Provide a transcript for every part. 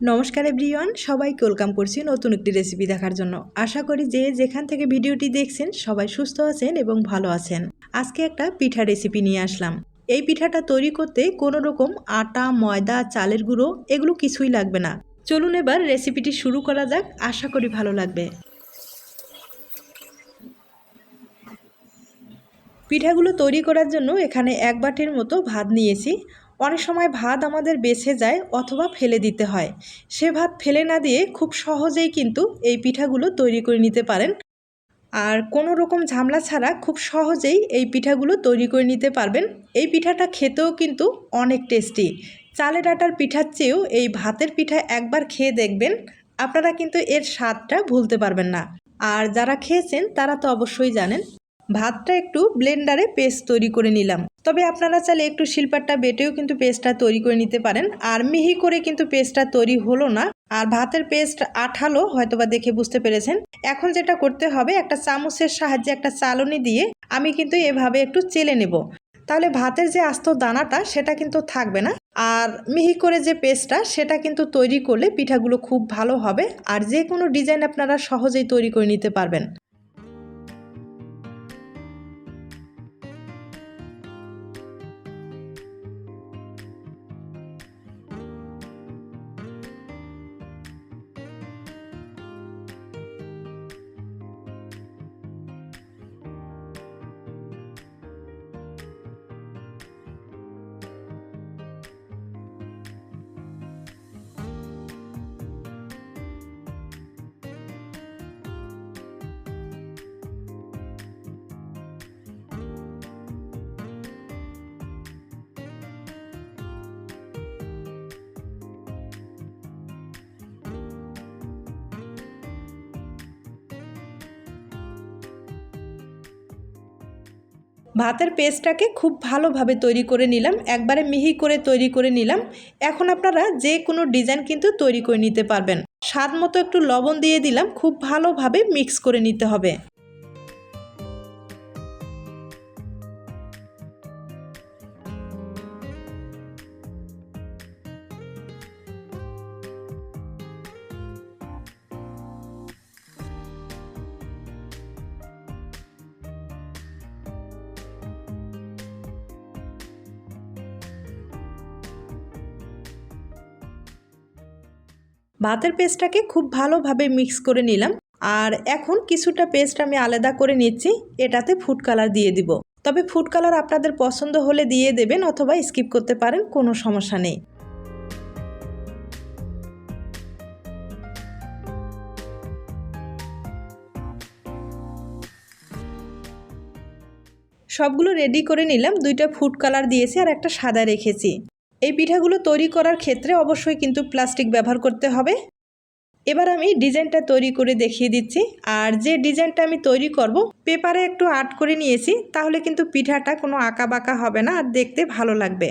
নমস্কার এভরিওয়ান, সবাইকে ওয়েলকাম করছি নতুন একটি রেসিপি দেখার জন্য। আশা করি যে যেখান থেকে ভিডিওটি দেখছেন, সবাই সুস্থ আছেন এবং ভালো আছেন। আজকে একটা পিঠা রেসিপি নিয়ে আসলাম। এই পিঠাটা তৈরি করতে কোনো রকম আটা, ময়দা, চালের গুঁড়ো, এগুলো কিছুই লাগবে না। চলুন এবার রেসিপিটি শুরু করা যাক, আশা করি ভালো লাগবে। পিঠাগুলো তৈরি করার জন্য এখানে এক বাটির মতো ভাত নিয়েছি। অনেক সময় ভাত আমাদের বেছে যায় অথবা ফেলে দিতে হয়। সে ভাত ফেলে না দিয়ে খুব সহজেই কিন্তু এই পিঠাগুলো তৈরি করে নিতে পারেন। আর কোনো রকম ঝামলা ছাড়া খুব সহজেই এই পিঠাগুলো তৈরি করে নিতে পারবেন। এই পিঠাটা খেতেও কিন্তু অনেক টেস্টি। চালের আটার পিঠার চেয়েও এই ভাতের পিঠা একবার খেয়ে দেখবেন, আপনারা কিন্তু এর স্বাদটা ভুলতে পারবেন না। আর যারা খেয়েছেন তারা তো অবশ্যই জানেন ভাতটা একটু ব্লেন্ডারে পেস্ট তৈরি করে নিলাম। তবে আপনারা চাইলে একটু শিল্পারটা বেটেও কিন্তু পেস্টটা তৈরি করে নিতে পারেন। আর মিহি করে কিন্তু পেস্টটা তৈরি হলো না। আর ভাতের পেস্ট আঠালো, হয়তোবা দেখে বুঝতে পেরেছেন। এখন যেটা করতে হবে, একটা চামচের সাহায্যে একটা চালনি দিয়ে আমি কিন্তু এভাবে একটু চেলে নেব। তাহলে ভাতের যে আস্ত দানাটা, সেটা কিন্তু থাকবে না। আর মিহি করে যে পেস্টটা, সেটা কিন্তু তৈরি করলে পিঠাগুলো খুব ভালো হবে। আর যে কোনো ডিজাইন আপনারা সহজেই তৈরি করে নিতে পারবেন। ভাতের পেস্টটাকে খুব ভালোভাবে তৈরি করে নিলাম, একবারে মিহি করে তৈরি করে নিলাম। এখন আপনারা যে কোনো ডিজাইন কিন্তু তৈরি করে নিতে পারবেন। স্বাদ মতো একটু লবণ দিয়ে দিলাম, খুব ভালোভাবে মিক্স করে নিতে হবে। ভাতের পেস্টটাকে খুব ভালোভাবে মিক্স করে নিলাম। আর এখন কিছুটা পেস্ট আমি আলাদা করে নিচ্ছি। এটাতে ফুড কালার দিয়ে দিব। তবে ফুড কালার আপনাদের পছন্দ হলে দিয়ে দেবেন অথবা স্কিপ করতে পারেন, কোনো সমস্যা নেই। সবগুলো রেডি করে নিলাম। দুইটা ফুড কালার দিয়েছি আর একটা সাদা রেখেছি। এই পিঠাগুলো তৈরি করার ক্ষেত্রে অবশ্যই কিন্তু প্লাস্টিক ব্যবহার করতে হবে। এবার আমি ডিজাইনটা তৈরি করে দেখিয়ে দিচ্ছি। আর যে ডিজাইনটা আমি তৈরি করব, পেপারে একটু আর্ট করে নিয়েছি, তাহলে কিন্তু পিঠাটা কোনো আঁকা বাঁকা হবে না আর দেখতে ভালো লাগবে।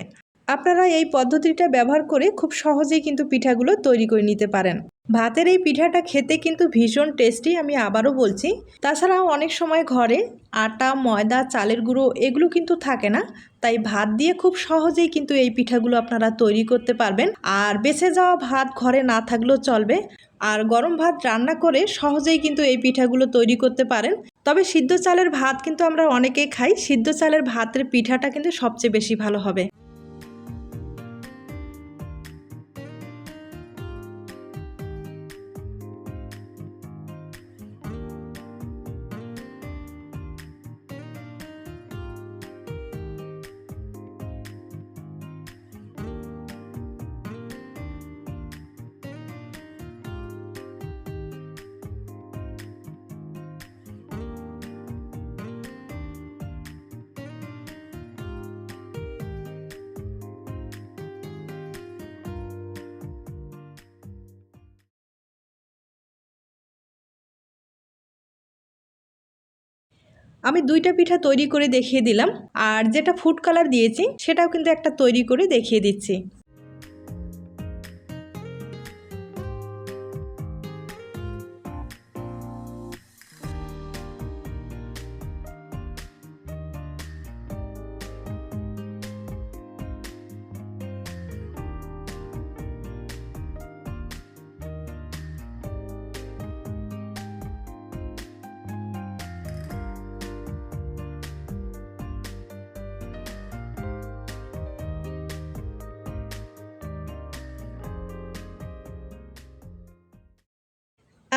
আপনারা এই পদ্ধতিটা ব্যবহার করে খুব সহজেই কিন্তু পিঠাগুলো তৈরি করে নিতে পারেন। ভাতের এই পিঠাটা খেতে কিন্তু ভীষণ টেস্টি আমি আবারও বলছি। তাছাড়াও অনেক সময় ঘরে আটা, ময়দা, চালের গুঁড়ো এগুলো কিন্তু থাকে না। তাই ভাত দিয়ে খুব সহজেই কিন্তু এই পিঠাগুলো আপনারা তৈরি করতে পারবেন। আর বেঁচে যাওয়া ভাত ঘরে না থাকলেও চলবে। আর গরম ভাত রান্না করে সহজেই কিন্তু এই পিঠাগুলো তৈরি করতে পারেন। তবে সিদ্ধ চালের ভাত কিন্তু আমরা অনেকেই খাই। সিদ্ধ চালের ভাতের পিঠাটা কিন্তু সবচেয়ে বেশি ভালো হবে। আমি দুইটা পিঠা তৈরি করে দেখিয়ে দিলাম, আর যেটা ফুড কালার দিয়েছি, সেটাও কিন্তু একটা তৈরি করে দেখিয়ে দিচ্ছি।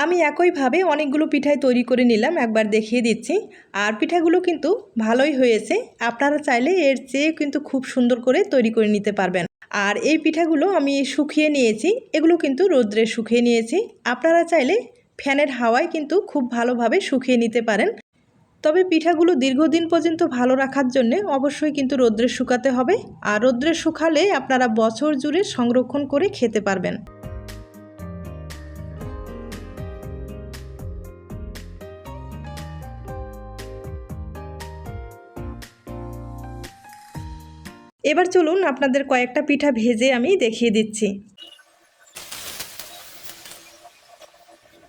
আমি একইভাবে অনেকগুলো পিঠাই তৈরি করে নিলাম, একবার দেখিয়ে দিচ্ছি। আর পিঠাগুলো কিন্তু ভালোই হয়েছে। আপনারা চাইলে এর চেয়ে কিন্তু খুব সুন্দর করে তৈরি করে নিতে পারবেন। আর এই পিঠাগুলো আমি শুকিয়ে নিয়েছি, এগুলো কিন্তু রোদ্রে শুকিয়ে নিয়েছি। আপনারা চাইলে ফ্যানের হাওয়ায় কিন্তু খুব ভালোভাবে শুকিয়ে নিতে পারেন। তবে পিঠাগুলো দীর্ঘদিন পর্যন্ত ভালো রাখার জন্য অবশ্যই কিন্তু রোদ্রে শুকাতে হবে। আর রোদ্রে শুকালে আপনারা বছর জুড়ে সংরক্ষণ করে খেতে পারবেন। এবার চলুন আপনাদের কয়েকটা পিঠা ভেজে আমি দেখিয়ে দিচ্ছি।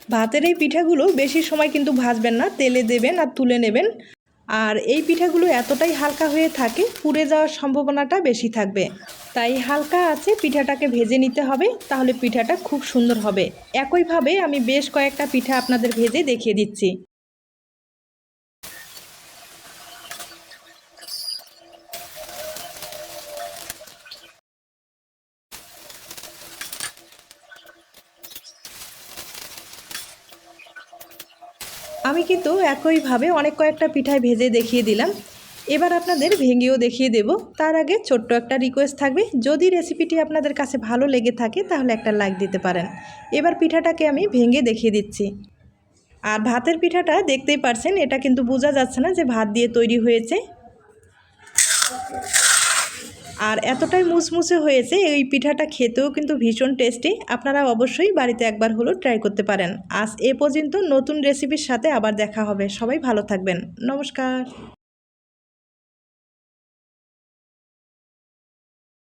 ভাতের এই পিঠাগুলো বেশি সময় কিন্তু ভাজবেন না, তেলে দেবেন আর তুলে নেবেন। আর এই পিঠাগুলো এতটাই হালকা হয়ে থাকে, পুড়ে যাওয়ার সম্ভাবনাটা বেশি থাকবে। তাই হালকা আছে, পিঠাটাকে ভেজে নিতে হবে, তাহলে পিঠাটা খুব সুন্দর হবে। একইভাবে আমি বেশ কয়েকটা পিঠা আপনাদের ভেজে দেখিয়ে দিচ্ছি। আমি কিন্তু একইভাবে অনেক কয়েকটা পিঠায় ভেজে দেখিয়ে দিলাম। এবার আপনাদের ভেঙেও দেখিয়ে দেব। তার আগে ছোট্ট একটা রিকোয়েস্ট থাকবে। যদি রেসিপিটি আপনাদের কাছে ভালো লেগে থাকে, তাহলে একটা লাইক দিতে পারেন। এবার পিঠাটাকে আমি ভেঙে দেখিয়ে দিচ্ছি। আর ভাতের পিঠাটা দেখতেই পারছেন, এটা কিন্তু বোঝা যাচ্ছে না যে ভাত দিয়ে তৈরি হয়েছে। আর এতটাই মুসমুসে হয়েছে, এই পিঠাটা খেতেও কিন্তু ভীষণ টেস্টি আপনারা অবশ্যই বাড়িতে একবার হলো ট্রাই করতে পারেন। আজ এ পর্যন্ত নতুন রেসিপির সাথে আবার দেখা হবে। সবাই ভালো থাকবেন। নমস্কার।